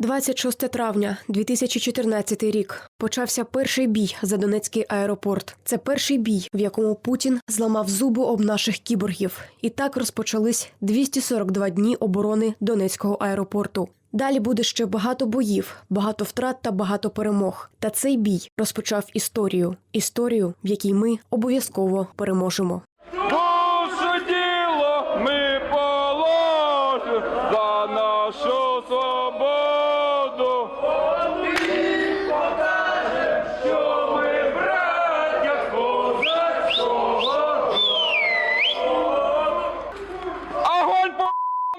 26 травня 2014 рік почався перший бій за Донецький аеропорт. Це перший бій, в якому Путін зламав зуби об наших кіборгів. І так розпочались 242 дні оборони Донецького аеропорту. Далі буде ще багато боїв, багато втрат та багато перемог. Та цей бій розпочав історію. Історію, в якій ми обов'язково переможемо.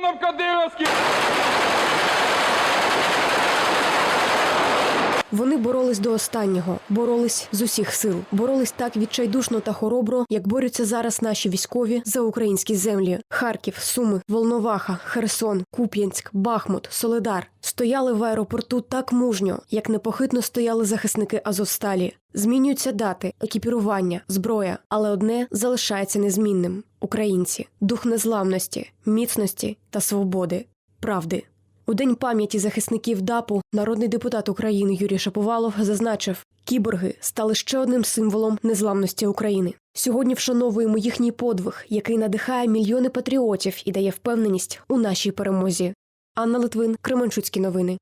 По нам Вони боролись до останнього, боролись з усіх сил, боролись так відчайдушно та хоробро, як борються зараз наші військові за українські землі. Харків, Суми, Волноваха, Херсон, Куп'янськ, Бахмут, Соледар стояли в аеропорту так мужньо, як непохитно стояли захисники Азовсталі. Змінюються дати, екіпірування, зброя, але одне залишається незмінним: українці, дух незламності, міцності та свободи, правди. У день пам'яті захисників ДАПу народний депутат України Юрій Шаповалов зазначив, кіборги стали ще одним символом незламності України. Сьогодні вшановуємо їхній подвиг, який надихає мільйони патріотів і дає впевненість у нашій перемозі. Анна Литвин, Кременчуцькі новини.